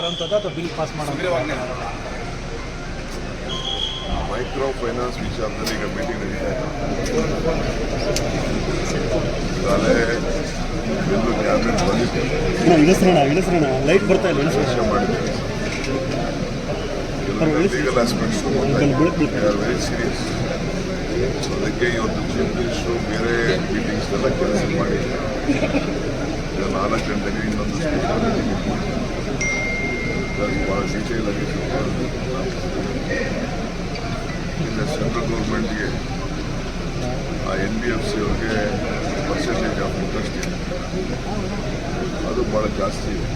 ತರೋಂಥದ್ದು ಅಥವಾ bill pass ಮಾಡೋದು? Micro finance ವಿಚಾರದಲ್ಲಿ ಈಗ ಮೀಟಿಂಗ್ ನಡೀತಾ ಎಲ್ಲೂ ಕ್ಯಾಬಿನೆಟ್ ಬಂದಿದೆ. ಇಳಿಸ್ರಣ ಇಳಿಸ್ರಣ ಲೈಟ್ ಬರ್ತಾ ಇಲ್ಲ ಇಳಿಸ್ರಣ ಮಾಡಿದ್ದೀವಿ ಲೀಗಲ್ ಆಸ್ಪೆಕ್ಟ್ಸ್ ವೆರಿ ಸೀರಿಯಸ್ ಅದಕ್ಕೆ ಇವತ್ತು ಚೀಫ್ ಮಿನಿಸ್ಟ್ರು ಬೇರೆ ಮೀಟಿಂಗ್ಸ್ನೆಲ್ಲ ಕೆಲಸ ಮಾಡಿ ನಾಲ್ಕು ಗಂಟೆಗೆ ಇಲ್ಲ ಸೆಂಟ್ರಲ್ ಗೌರ್ಮೆಂಟ್ಗೆ ಆ ಎನ್ ಬಿ ಎಫ್ ಸಿ ಅವ್ರಿಗೆ ಪರ್ಸೆಂಟೇಜ್ ಆಫ್ ಇಂಟ್ರೆಸ್ಟ್ ಇದೆ. ಅದು ಭಾಳ ಜಾಸ್ತಿ ಇದೆ.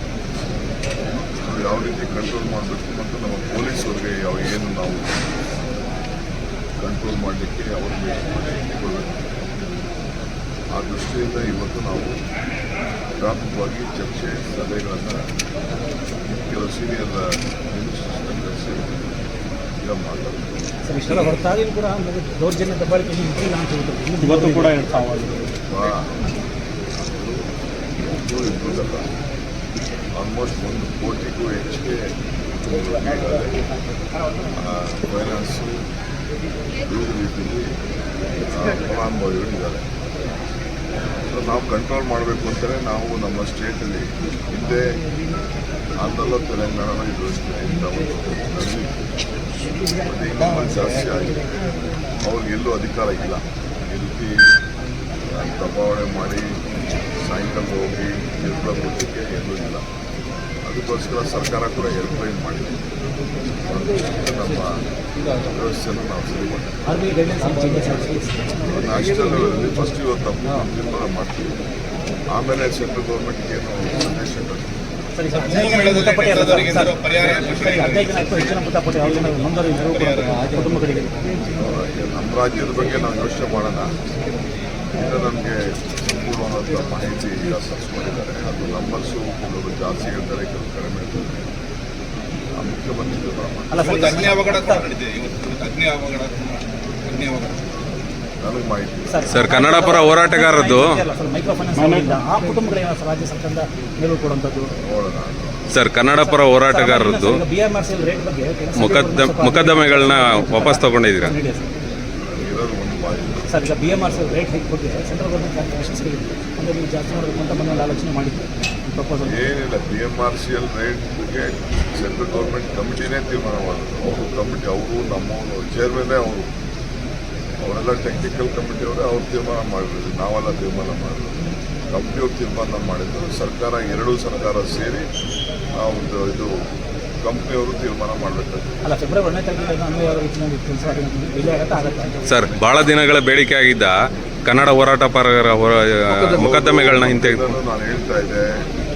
ಯಾವ ರೀತಿ ಕಂಟ್ರೋಲ್ ಮಾಡಬೇಕು ಮತ್ತು ನಮ್ಮ ಪೊಲೀಸವ್ರಿಗೆ ಯಾವ ಏನು ನಾವು ಕಂಟ್ರೋಲ್ ಮಾಡಲಿಕ್ಕೆ ಅವ್ರಿಗೆ ಕೊಡಬೇಕು. ಆ ದೃಷ್ಟಿಯಿಂದ ಇವತ್ತು ನಾವು ವ್ಯಾಪಕವಾಗಿ ಚರ್ಚೆ ಸಭೆಗಳನ್ನು ಕೆಲವು ಸೀನಿಯರ್ ಇಷ್ಟೆಲ್ಲ ಹೊರತಾಗಿಯೂ ಕೂಡ ದೌರ್ಜನ್ಯ ದಬ್ಬಾಳಿಕೆ ಮುಗಿಲ್ಲ ಅಂತ ಹೇಳ್ತಾರೆ ಇವತ್ತು ಕೂಡ ಇಬ್ಬರಲ್ಲ ಆಲ್ಮೋಸ್ಟ್ ಒಂದು ಕೋಟಿಗೂ ಹೆಚ್ಚಿಗೆ ಫೈನಾನ್ಸು ವಿವಿಧ ರೀತಿಯಲ್ಲಿ ಫಲಾನುಭವಿಗಳಿದ್ದಾರೆ ಸೊ ನಾವು ಕಂಟ್ರೋಲ್ ಮಾಡಬೇಕು ಅಂತಲೇ ನಾವು ನಮ್ಮ ಸ್ಟೇಟಲ್ಲಿ ಹಿಂದೆ ಆಂಧ್ರ ತೆಲಂಗಾಣನ ಇದು ಇಂಥ ಒಂದು ಈಗ ಜಾಸ್ತಿ ಆಗಿದೆ. ಅವ್ರಿಗೆಲ್ಲೂ ಅಧಿಕಾರ ಇಲ್ಲ. ಈ ರೀತಿ ದಬ್ಬಾವಣೆ ಮಾಡಿ ಸಾಯಂಕಾಲ ಹೋಗಿ ನಿರ್ಬಳ ಕೊಡಲಿಕ್ಕೆ ಎಲ್ಲೂ ಇಲ್ಲ. ಅದಕ್ಕೋಸ್ಕರ ಸರ್ಕಾರ ಕೂಡ ಹೆಲ್ಪ್ಲೈನ್ ಮಾಡಿದೆ. ನಮ್ಮ ವ್ಯವಸ್ಥೆಯನ್ನು ನಾವು ಸರಿ ಮಾಡಿದ್ದೀವಿ ಲೆವೆಲಲ್ಲಿ ಫಸ್ಟ್ ಇವತ್ತು ತೀರ್ಮಾನ ಮಾಡ್ತೀವಿ. ಆಮೇಲೆ ಸೆಂಟ್ರಲ್ ಗೌರ್ಮೆಂಟ್ಗೆ ಏನು ಸಂದೇಶ ನಮ್ಮ ರಾಜ್ಯದ ಬಗ್ಗೆ ನಾವು ಯೋಚನೆ ಮಾಡೋಣ. ಇದು ನಮಗೆ ಕೂಡುವಂಥ ಮಾಹಿತಿ ಈಗ ಸರ್ಚ್ ಮಾಡಿದ್ದಾರೆ. ಅದು ನಂಬರ್ಸು ಕೂಡೋದು ಜಾಸ್ತಿ ಹೇಳ್ತಾರೆ ಕೆಲವು ಕಡಿಮೆ ಇರ್ತಾರೆ ಆ ಮುಖ್ಯಮಂತ್ರಿ ಅವಘಡ ಇವತ್ತು ಅಗ್ನಿ ಅವಘಡ ಅಗ್ನಿ ಅವಘಡ. ನನಗೆ ಮಾಹಿತಿ ಸರ್, ಕನ್ನಡ ಪರ ಹೋರಾಟಗಾರದ್ದು ಸರ್ ಮೈಕ್ರೋ ಫೈನಾನ್ಸ್ ಆ ಕುಟುಂಬಗಳಿಗೆ ಸರ್ ರಾಜ್ಯ ಸರ್ಕಾರದ ನೆರವು ಕೊಡುವಂಥದ್ದು ನೋಡೋಣ ಸರ್ ಕನ್ನಡ ಪರ ಹೋರಾಟಗಾರರದ್ದು B M R C rate ಬಗ್ಗೆ ಕೆಲಸ ಮುಕದ್ದ ಮೊಕದ್ದಮೆಗಳನ್ನ ವಾಪಸ್ ತಗೊಂಡಿದ್ದೀರಾ ನೀಡಿ ಸರ್. ನನಗಿರೋದು ಒಂದು ಮಾಹಿತಿ ಸರ್ ಈಗ B M R C rate hike ಬಗ್ಗೆ ಸೆಂಟ್ರಲ್ ಗೌರ್ಮೆಂಟ್ ಕ್ಯಾಲ್ಕುಲೇಷನ್ಸ್ಗೆ ಅಂದರೆ ನೀವು ಜಾಸ್ತಿ ಮಾಡಬೇಕು ಅಂತ ಮೊನ್ನೆ ಒಂದು ಆಲೋಚನೆ ಮಾಡಿದ್ದು ಪ್ರಪೋಸಲ್ ಏನಿಲ್ಲ B M R C L ರೇಟ್ಗೆ central government ಕಮಿಟಿನೇ ತೀರ್ಮಾನ ಮಾಡಿದ್ರು ಅವರು ಕಮಿಟಿ ಅವರು ನಮ್ಮವರು ಚೇರ್ಮನ್ನೇ ಅವರು ಅವರೆಲ್ಲ ಟೆಕ್ನಿಕಲ್ ಕಮಿಟಿಯವರೇ ಅವ್ರು ತೀರ್ಮಾನ ಮಾಡಿದ್ರು ನಾವೆಲ್ಲ ತೀರ್ಮಾನ ಮಾಡಿದ್ರು ಕಮಿಟಿಯವ್ರು ತೀರ್ಮಾನ ಮಾಡಿದ್ರು. ಸರ್ಕಾರ ಎರಡೂ ಸರ್ಕಾರ ಸೇರಿ ಆ ಒಂದು ಇದು ಕಂಪ್ನಿಯವರು ತೀರ್ಮಾನ ಮಾಡಬೇಕು ಸರ್ ಬಹಳ ದಿನಗಳ ಬೇಡಿಕೆ ಆಗಿದ್ದ ಕನ್ನಡ ಹೋರಾಟ ಪರ ಮೊಕದ್ದಮೆಗಳನ್ನ ಹಿಂತೆಗೆದು ನಾನು ಹೇಳ್ತಾ ಇದ್ದೆ.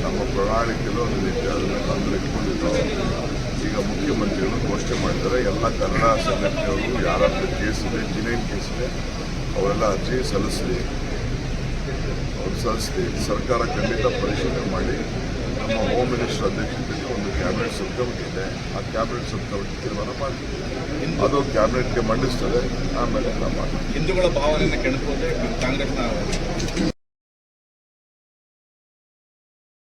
ನಮ್ಮ ಪ್ರಣಾಳಿಕೆಯಲ್ಲೂ ಒಂದು ಅದನ್ನು ತಂದು ಇಟ್ಕೊಂಡಿದ್ದು ಈಗ ಮುಖ್ಯಮಂತ್ರಿಗಳು ಘೋಷಣೆ ಮಾಡಿದ್ದಾರೆ. ಎಲ್ಲ ಕನ್ನಡ ಸಂಘಟನೆಯವರು ಯಾರ ಕೇಸ್ ಇದೆ ಇನ್ನೇನು ಕೇಸ್ ಇದೆ ಅವರೆಲ್ಲ ಅರ್ಜಿ ಸಲ್ಲಿಸಲಿ. ಅವ್ರು ಸಲ್ಲಿಸಲಿ. ಸರ್ಕಾರ ಖಂಡಿತ ಪರಿಶೀಲನೆ ಮಾಡಿ. ನಮ್ಮ ಹೋಮ್ ಮಿನಿಸ್ಟರ್ ಅಧ್ಯಕ್ಷತೆಯಲ್ಲಿ ಒಂದು ಕ್ಯಾಬಿನೆಟ್ ಸಬ್ ಕಮಿಟಿ ಇದೆ. ಆ ಕ್ಯಾಬಿನೆಟ್ ಸಬ್ ಕಮಿಟಿ ತೀರ್ಮಾನ ಮಾಡ್ತೀವಿ ಅದು ಕ್ಯಾಬಿನೆಟ್ಗೆ ಮಂಡಿಸ್ತದೆ. ಆಮೇಲೆ ನಮ್ಮ ಹಿಂದೂಗಳ ಭಾವನೆಯನ್ನು ಕೆಣಕುವುದೇ ಕಾಂಗ್ರೆಸ್ನ